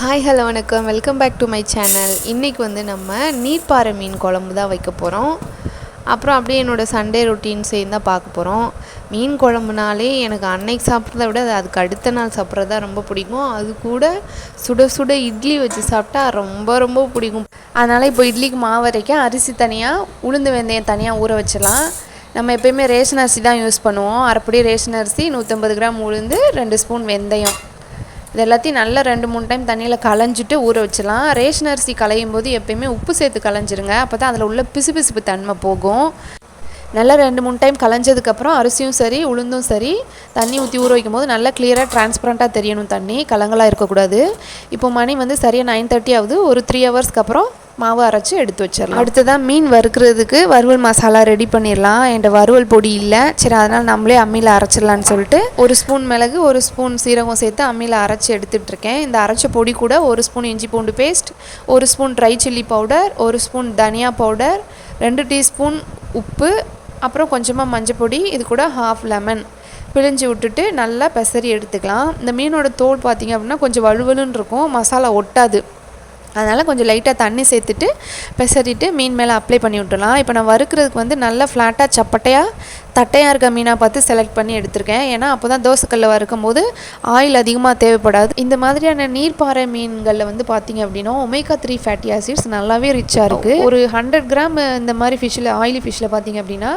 Hi hello வணக்கம். Welcome back to my channel இன்றைக்கி வந்து நம்ம நீர்ப்பாறை மீன் குழம்பு தான் வைக்க போகிறோம் அப்புறம் அப்படியே என்னோடய சண்டே ரொட்டீன்ஸையும் தான் பார்க்க போகிறோம் மீன் குழம்புனாலே எனக்கு அன்னைக்கு சாப்பிட்றத விட அது அதுக்கு அடுத்த நாள் சாப்பிட்றது தான் ரொம்ப பிடிக்கும். அது கூட சுட சுட இட்லி வச்சு சாப்பிட்டா ரொம்ப ரொம்ப பிடிக்கும். அதனால் இப்போ இட்லிக்கு மாவு வரைக்கும் அரிசி தனியாக உளுந்து வெந்தயம் தனியாக ஊற வச்சிடலாம். நம்ம எப்பயுமே ரேஷன் அரிசி தான் யூஸ் பண்ணுவோம். அரைப்படி ரேஷன் அரிசி நூற்றம்பது கிராம் உளுந்து ரெண்டு ஸ்பூன் வெந்தயம். இது எல்லாத்தையும் நல்லா ரெண்டு மூணு டைம் தண்ணியில் களைஞ்சிட்டு ஊற வச்சிடலாம். ரேஷன் அரிசி களையும் போது எப்பயுமே உப்பு சேர்த்து களைஞ்சிருங்க. அப்போ தான் அதில் உள்ள பிசு பிசுப்பு தன்மை போகும். நல்லா ரெண்டு மூணு டைம் களைஞ்சதுக்கப்புறம் அரிசியும் சரி உளுந்தும் சரி தண்ணி ஊற்றி ஊற வைக்கும் போது நல்லா கிளியராக டிரான்ஸ்பரண்ட்டாக தெரியணும் தண்ணி. கலங்களாக இருக்கக்கூடாது. இப்போ மணி வந்து சரியாக நைன் தேர்ட்டி ஆகுது. ஒரு த்ரீ ஹவர்ஸ்க்கு அப்புறம் மாவு அரைச்சி எடுத்து வச்சிடலாம். அடுத்ததான் மீன் வறுக்கிறதுக்கு வறுவல் மசாலா ரெடி பண்ணிடலாம். என்கிட்ட வறுவல் பொடி இல்லை. சரி அதனால் நம்மளே அம்மியில் அரைச்சிடலான்னு சொல்லிட்டு ஒரு ஸ்பூன் மிளகு ஒரு ஸ்பூன் சீரகம் சேர்த்து அம்மியில் அரைச்சி எடுத்துகிட்டு இருக்கேன் இந்த அரைச்ச பொடி கூட ஒரு ஸ்பூன் இஞ்சி பூண்டு பேஸ்ட் ஒரு ஸ்பூன் ட்ரை சில்லி பவுடர் ஒரு ஸ்பூன் தனியா பவுடர் ரெண்டு டீஸ்பூன் உப்பு அப்புறம் கொஞ்சமாக மஞ்சள் பொடி இது கூட ஹாஃப் லெமன் பிழிஞ்சு விட்டுட்டு நல்லா பெசரி எடுத்துக்கலாம். இந்த மீனோட தோல் பார்த்திங்க அப்படின்னா கொஞ்சம் வலுவலுன்னு இருக்கும். மசாலா ஒட்டாது. அதனால் கொஞ்சம் லைட்டாக தண்ணி சேர்த்துட்டு பெசரிட்டு மீன் மேலே அப்ளை பண்ணி விட்டுலாம் இப்போ நான் வறுக்கிறதுக்கு வந்து நல்லா ஃப்ளாட்டாக சப்பட்டையாக தட்டையாக இருக்க மீனாக பார்த்து செலக்ட் பண்ணி எடுத்திருக்கேன். ஏன்னா அப்போ தான் தோசைக்கல்லில் வறுக்கும் போது ஆயில் அதிகமாக தேவைப்படாது. இந்த மாதிரியான நீர்ப்பாறை மீன்களில் வந்து பார்த்திங்க அப்படின்னா ஒமேகா த்ரீ ஃபேட்டி ஆசிட்ஸ் நல்லாவே ரிச்சாக இருக்குது ஒரு ஹண்ட்ரட் கிராம் இந்த மாதிரி ஃபிஷ்ஷில் ஆயிலி ஃபிஷ்ஷில் பார்த்திங்க அப்படின்னா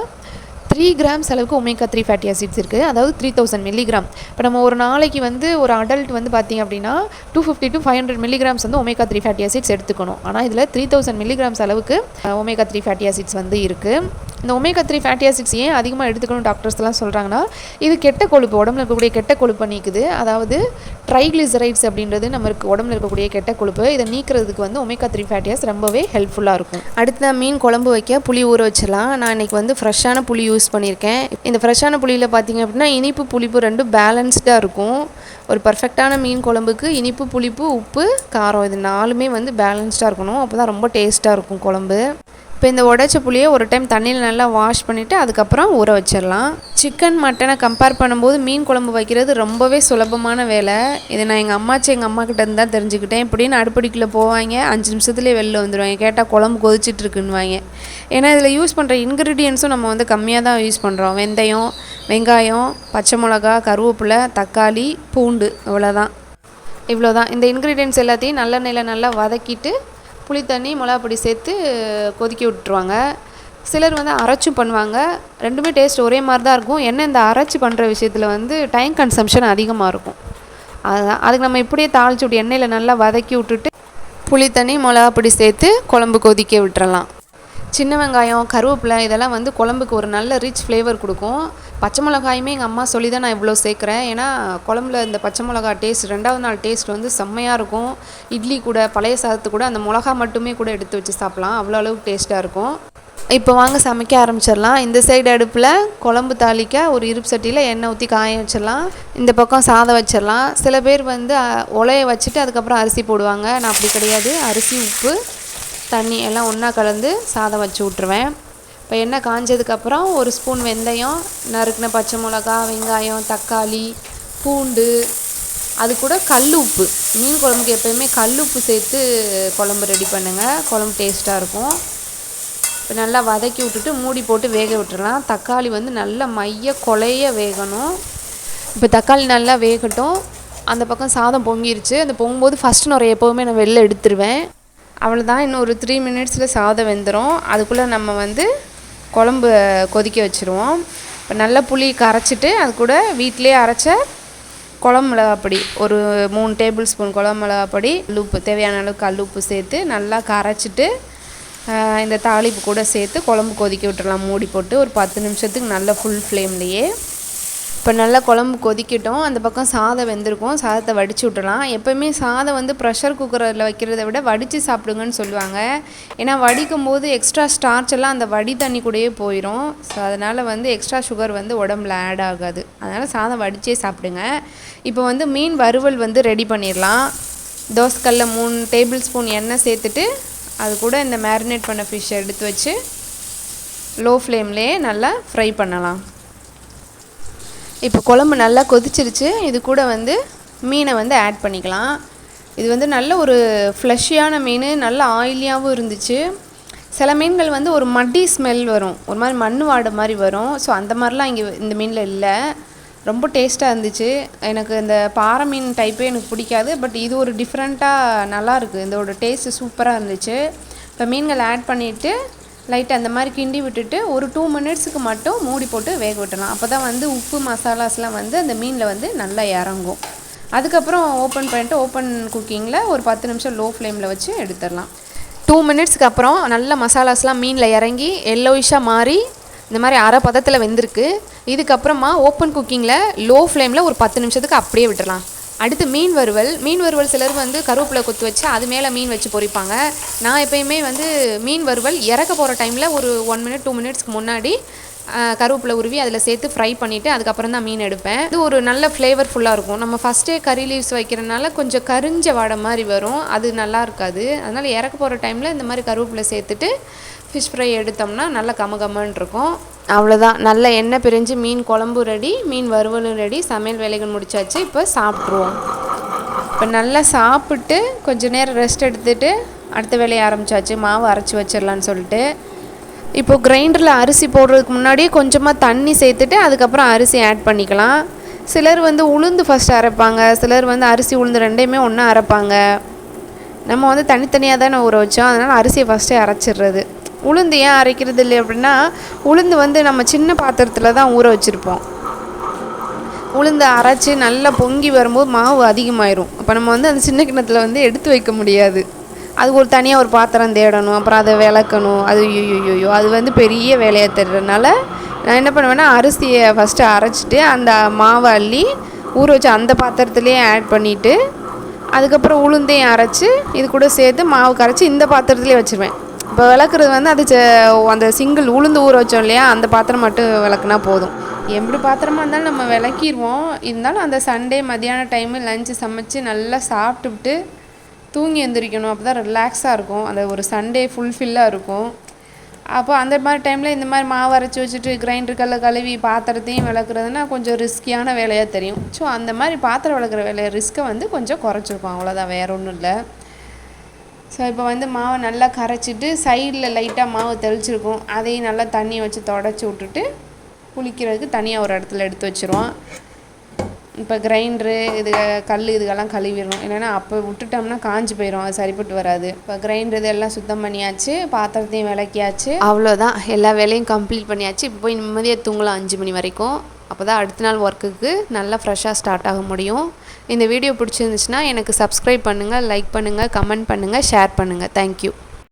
த்ரீ கிராம்ஸ் அளவுக்கு ஒமேகா த்ரீ ஃபேட்டி ஆசிட்ஸ் இருக்குது அதாவது த்ரீ தௌசண்ட் மில்லிகிராம் இப்போ நம்ம ஒரு நாளைக்கு வந்து ஒரு அடல்ட் வந்து பார்த்திங்க அப்படின்னா two fifty to five hundred milligrams வந்து ஒமேகா த்ரீ ஃபேட்டி ஆசிட்ஸ் எடுத்துக்கணும். ஆனால் இதில் த்ரீ தௌசண்ட் மில்லிகிராம்ஸ் அளவுக்கு ஒமேகா த்ரீ ஃபேட்டி ஆசிட்ஸ் வந்து இருக்குது இந்த ஒமேகா த்ரீ ஃபேட்டி ஆசிட்ஸ் ஏன் அதிகமாக எடுத்துக்கணும் டாக்டர்ஸ்லாம் சொல்கிறாங்கன்னா இது கெட்ட கொழுப்பு உடம்புல இருக்கக்கூடிய கெட்ட கொழுப்பை நீக்குது. அதாவது ட்ரைக்ளிசரைட்ஸ் அப்படின்றது நம்மளுக்கு உடம்புல இருக்கக்கூடிய கெட்ட கொழுப்பு. இதை நீக்கிறதுக்கு வந்து ஒமேகா த்ரீ ஃபேட்டியாஸ் ரொம்பவே ஹெல்ப்ஃபுல்லாக இருக்கும். அடுத்த மீன் குழம்பு வைக்க புளி ஊற வச்சிடலாம். நான் இன்றைக்கி வந்து ஃப்ரெஷ்ஷான புளி யூஸ் பண்ணியிருக்கேன். இந்த ஃப்ரெஷ்ஷான புளியில் பார்த்தீங்க அப்படின்னா இனிப்பு புளிப்பு ரெண்டும் பேலன்ஸ்டாக இருக்கும். ஒரு பர்ஃபெக்டான மீன் குழம்புக்கு இனிப்பு புளிப்பு உப்பு காரம் இது நாலுமே வந்து பேலன்ஸ்டாக இருக்கணும். அப்போ தான் ரொம்ப டேஸ்ட்டாக இருக்கும் குழம்பு. இப்போ இந்த உடைச்ச புளியை ஒரு டைம் தண்ணியில் நல்லா வாஷ் பண்ணிவிட்டு அதுக்கப்புறம் ஊற வச்சிடலாம். சிக்கன் மட்டனை கம்பேர் பண்ணும்போது மீன் குழம்பு வைக்கிறது ரொம்பவே சுலபமான வேலை. இதை நான் எங்கள் அம்மாச்சி எங்கள் அம்மா கிட்ட இருந்தால் தான் தெரிஞ்சுக்கிட்டேன். இப்படின்னு அடுப்படிக்குள்ளே போவாங்க. அஞ்சு நிமிஷத்துலேயே வெளில வந்துடுவாங்க கேட்டால் குழம்பு கொதிச்சுட்டு இருக்குன்னுவாங்க. ஏன்னா இதில் யூஸ் பண்ணுற இன்க்ரீடியன்ஸும் நம்ம வந்து கம்மியாக தான் யூஸ் பண்ணுறோம் வெந்தயம் வெங்காயம் பச்சை மிளகா கருவேப்பிலை தக்காளி பூண்டு இவ்வளோதான் இவ்வளோ தான் இந்த இன்க்ரீடியன்ஸ் எல்லாத்தையும் நல்லெண்ணெயில் நல்லா வதக்கிட்டு புளி தண்ணி மிளகாப்பொடி சேர்த்து கொதிக்க விட்டுருவாங்க. சிலர் வந்து அரைச்சும் பண்ணுவாங்க. ரெண்டுமே டேஸ்ட் ஒரே மாதிரி தான் இருக்கும். என்ன இந்த அரைச்சி பண்ணுற விஷயத்தில் வந்து டைம் கன்சம்ஷன் அதிகமாக இருக்கும். அதுதான் அதுக்கு நம்ம இப்படியே தாளிச்சு விட்டு எண்ணெயில் நல்லா வதக்கி விட்டுட்டு புளி தண்ணி மிளகாப்பொடி சேர்த்து குழம்பு கொதிக்க விட்டுறலாம். சின்ன வெங்காயம் கருவேப்பிலை இதெல்லாம் வந்து குழம்புக்கு ஒரு நல்ல ரிச் ஃப்ளேவர் கொடுக்கும். பச்சை மிளகாயுமே எங்கள் அம்மா சொல்லி தான் நான் இவ்வளோ சேர்க்குறேன். ஏன்னா குழம்புல இந்த பச்சை மிளகா டேஸ்ட் ரெண்டாவது நாள் டேஸ்ட் வந்து செம்மையாக இருக்கும். இட்லி கூட பழைய சாதத்து கூட அந்த மிளகா மட்டுமே கூட எடுத்து வச்சு சாப்பிட்லாம். அவ்வளோ அளவுக்கு டேஸ்ட்டாக இருக்கும். இப்போ வாங்க சமைக்க ஆரம்பிச்சிடலாம். இந்த சைடு அடுப்பில் குழம்பு தாளிக்க ஒரு இருப்பு சட்டியில் எண்ணெய் ஊற்றி காய வச்சிடலாம். இந்த பக்கம் சாதம் வச்சிடலாம். சில பேர் வந்து உலையை வச்சுட்டு அதுக்கப்புறம் அரிசி போடுவாங்க. நான் அப்படி கிடையாது. அரிசி உப்பு தண்ணி எல்லாம் ஒன்றா கலந்து சாதம் வச்சு விட்ருவேன் இப்போ எண்ணெய் காஞ்சதுக்கப்புறம் ஒரு ஸ்பூன் வெந்தயம் நறுக்கின பச்சை மிளகா வெங்காயம் தக்காளி பூண்டு அது கூட கல் உப்பு மீன் குழம்புக்கு எப்போயுமே கல் உப்பு சேர்த்து குழம்பு ரெடி பண்ணுங்கள் குழம்பு டேஸ்ட்டாக இருக்கும். இப்போ நல்லா வதக்கி விட்டுட்டு மூடி போட்டு வேக விட்டுறலாம். தக்காளி வந்து நல்லா மைய கொலைய வேகணும். இப்போ தக்காளி நல்லா வேகட்டும். அந்த பக்கம் சாதம் பொங்கிருச்சு. அந்த பொங்கும்போது ஃபஸ்ட்டு நுரை எப்போவுமே நான் வெளில எடுத்துருவேன். அவ்வளோதான் இன்னும் ஒரு த்ரீ மினிட்ஸில் சாதம் வெந்துடும் அதுக்குள்ளே நம்ம வந்து குழம்பு கொதிக்க வச்சுருவோம். இப்போ நல்ல புளி கரைச்சிட்டு அது கூட வீட்டிலே அரைச்ச குழம்பு மிளகாப்பொடி ஒரு மூணு டேபிள் ஸ்பூன் குழம்பு மிளகாப்பொடி உப்பு தேவையான அளவுக்கு கல் உப்பு சேர்த்து நல்லா கரைச்சிட்டு இந்த தாளிப்பு கூட சேர்த்து குழம்பு கொதிக்க விட்டுடலாம். மூடி போட்டு ஒரு பத்து நிமிஷத்துக்கு நல்ல ஃபுல் ஃப்ளேம்லேயே இப்போ நல்லா குழம்பு கொதிக்கட்டும். அந்த பக்கம் சாதம் வெந்திருக்கும். சாதத்தை வடித்து விட்டுலாம் எப்போயுமே சாதம் வந்து ப்ரெஷர் குக்கரில் வைக்கிறத விட வடித்து சாப்பிடுங்கன்னு சொல்லுவாங்க. ஏன்னா வடிக்கும் போது எக்ஸ்ட்ரா ஸ்டார்ச் எல்லாம் அந்த வடி தண்ணி கூடயே போயிடும் ஸோ அதனால் வந்து எக்ஸ்ட்ரா சுகர் வந்து உடம்புல ஆட் ஆகாது. அதனால் சாதம் வடித்தே சாப்பிடுங்க. இப்போ வந்து மீன் வறுவல் வந்து ரெடி பண்ணிடலாம். தோசைக்கல்ல மூணு டேபிள் ஸ்பூன் எண்ணெய் சேர்த்துட்டு அது கூட இந்த மேரினேட் பண்ண ஃபிஷ்ஷை எடுத்து வச்சு லோ ஃப்ளேம்லேயே நல்லா ஃப்ரை பண்ணலாம். இப்போ குழம்பு நல்லா கொதிச்சிருச்சு. இது கூட வந்து மீனை வந்து ஆட் பண்ணிக்கலாம். இது வந்து நல்ல ஒரு ஃப்ளஷியான மீன் நல்ல ஆயிலியாகவும் இருந்துச்சு. சில மீன்கள் வந்து ஒரு மட்டி ஸ்மெல் வரும். ஒரு மாதிரி மண் வாடை மாதிரி வரும். ஸோ அந்த மாதிரிலாம் இங்கே இந்த மீனில் இல்லை. ரொம்ப டேஸ்ட்டாக இருந்துச்சு. எனக்கு இந்த பாறை மீன் டைப்பே எனக்கு பிடிக்காது. பட் இது ஒரு டிஃப்ரெண்ட்டாக நல்லாயிருக்கு இதோட டேஸ்ட்டு சூப்பராக இருந்துச்சு. இப்போ மீன்கள் ஆட் பண்ணிவிட்டு லைட்டாக அந்த மாதிரி கிண்டி விட்டுட்டு ஒரு டூ மினிட்ஸுக்கு மட்டும் மூடி போட்டு வேக விட்டலாம் அப்போ தான் வந்து உப்பு மசாலாஸ்லாம் வந்து அந்த மீனில் வந்து நல்லா இறங்கும். அதுக்கப்புறம் ஓப்பன் பண்ணிட்டு ஓப்பன் குக்கிங்கில் ஒரு பத்து நிமிஷம் லோ ஃப்ளேமில் வச்சு எடுத்துடலாம். டூ மினிட்ஸ்க்கு அப்புறம் நல்ல மசாலாஸ்லாம் மீனில் இறங்கி எல்லோயிஷாக மாறி இந்த மாதிரி அரை பதத்தில் வெந்திருக்கு. இதுக்கப்புறமா ஓப்பன் குக்கிங்கில் லோ ஃப்ளேமில் ஒரு பத்து நிமிஷத்துக்கு அப்படியே விட்டுடலாம் அடுத்து மீன் வறுவல். மீன் வறுவல் சிலர் வந்து கருவேப்பிலை கொத்து வச்சு அது மேலே மீன் வச்சு பொரிப்பாங்க நான் எப்பயுமே வந்து மீன் வறுவல் இறக்க போகிற டைமில் ஒரு ஒன் மினிட் டூ மினிட்ஸ்க்கு முன்னாடி கருவேப்பிலை உருவி அதில் சேர்த்து ஃப்ரை பண்ணிவிட்டு அதுக்கப்புறம் தான் மீன் எடுப்பேன். இது ஒரு நல்ல ஃப்ளேவர்ஃபுல்லாக இருக்கும். நம்ம ஃபஸ்ட்டே கறி லீவ்ஸ் வைக்கிறனால கொஞ்சம் கரிஞ்ச வாடை மாதிரி வரும். அது நல்லா இருக்காது. அதனால் இறக்க போகிற டைமில் இந்த மாதிரி கருவேப்பிலை சேர்த்துட்டு ஃபிஷ் ஃப்ரை எடுத்தோம்னா நல்லா கமகமன்னு இருக்கும். அவ்வளோதான் நல்ல எண்ணெய் பிரிஞ்சு மீன் குழம்பு ரெடி மீன் வறுவலும் ரெடி சமையல் வேலைகள் முடிச்சாச்சு இப்போ சாப்பிட்ருவோம் இப்போ நல்லா சாப்பிட்டு கொஞ்ச நேரம் ரெஸ்ட் எடுத்துட்டு அடுத்த வேலையை ஆரம்பிச்சாச்சு. மாவு அரைச்சி வச்சிடலான்னு சொல்லிட்டு. இப்போ கிரைண்டரில் அரிசி போடுறதுக்கு முன்னாடியே கொஞ்சமாக தண்ணி சேர்த்துட்டு அதுக்கப்புறம் அரிசி ஆட் பண்ணிக்கலாம். சிலர் வந்து உளுந்து ஃபஸ்ட் அரைப்பாங்க. சிலர் வந்து அரிசி உளுந்து ரெண்டையுமே ஒன்றா அரைப்பாங்க. நம்ம வந்து தனித்தனியாக தானே ஊற வச்சோம். அதனால் அரிசியை ஃபஸ்ட்டே அரைச்சிடுறது. உளுந்து ஏன் அரைக்கிறது இல்லை அப்படின்னா உளுந்து வந்து நம்ம சின்ன பாத்திரத்தில் தான் ஊற வச்சுருப்போம். உளுந்து அரைச்சி நல்லா பொங்கி வரும்போது மாவு அதிகமாயிரும். அப்போ நம்ம வந்து அந்த சின்ன கிண்ணத்தில் வந்து எடுத்து வைக்க முடியாது. அது ஒரு தனியாக ஒரு பாத்திரம் தேடணும் அப்புறம் அதை விளக்கணும். அது ஐயோ அது வந்து பெரிய வேலையாக தெரிறதுனால நான் என்ன பண்ணுவேன்னா அரிசியை ஃபஸ்ட்டு அரைச்சிட்டு அந்த மாவை அள்ளி ஊற வச்சு அந்த பாத்திரத்துலேயே ஆட் பண்ணிவிட்டு அதுக்கப்புறம் உளுந்தையும் அரைச்சி இது கூட சேர்த்து மாவு கரைச்சி இந்த பாத்திரத்துலேயே வச்சுருவேன். இப்போ விளக்குறது வந்து அது அந்த சிங்கிள் உளுந்து ஊற வச்சோம் இல்லையா அந்த பாத்திரம் மட்டும் விளக்குனா போதும். எப்படி பாத்திரமா இருந்தாலும் நம்ம விளக்கிடுவோம். இருந்தாலும் அந்த சண்டே மதியான டைமு லஞ்சு சமைச்சு நல்லா சாப்பிட்டுவிட்டு தூங்கி எழுந்திரிக்கணும் அப்போ தான் ரிலாக்ஸாக இருக்கும். அந்த ஒரு சண்டே ஃபுல்ஃபில்லாக இருக்கும். அப்போ அந்த மாதிரி டைமில் இந்த மாதிரி மாவு அரைச்சி வச்சுட்டு கிரைண்டர் கல்ல கழுவி பாத்திரத்தையும் விளக்குறதுனா கொஞ்சம் ரிஸ்கியான வேலையாக தெரியும். ஸோ அந்த மாதிரி பாத்திரம் விளக்குற வேலையை ரிஸ்க்கை வந்து கொஞ்சம் குறைச்சிருக்கோம். அவ்வளோதான் வேற ஒன்றும் இல்லை. ஸோ இப்போ வந்து மாவை நல்லா கரைச்சிட்டு சைடில் லைட்டாக மாவு தெளிச்சிருக்கும். அதையும் நல்லா தண்ணியை வச்சு தொடச்சி விட்டுட்டு குளிக்கிறதுக்கு தனியாக ஒரு இடத்துல எடுத்து வச்சுருவோம். இப்போ கிரைண்டரு இது கல் இதுக்கெல்லாம் கழுவிடணும். இல்லைன்னா அப்போ விட்டுட்டோம்னா காஞ்சு போயிடும் அது சரிப்பட்டு வராது. இப்போ கிரைண்டர் இதெல்லாம் சுத்தம் பண்ணியாச்சு. பாத்திரத்தையும் விளக்கியாச்சு. அவ்வளோதான் எல்லா வேலையும் கம்ப்ளீட் பண்ணியாச்சு. இப்போ போய் நிம்மதியாக தூங்கலாம் அஞ்சு மணி வரைக்கும். அப்போ தான் அடுத்த நாள் ஒர்க்குக்கு நல்லா ஃப்ரெஷ்ஷாக ஸ்டார்ட் ஆக முடியும். இந்த வீடியோ பிடிச்சிருந்துச்சுன்னா எனக்கு சப்ஸ்கிரைப் பண்ணுங்கள் லைக் பண்ணுங்கள் கமெண்ட் பண்ணுங்கள் ஷேர் பண்ணுங்கள் தேங்க்யூ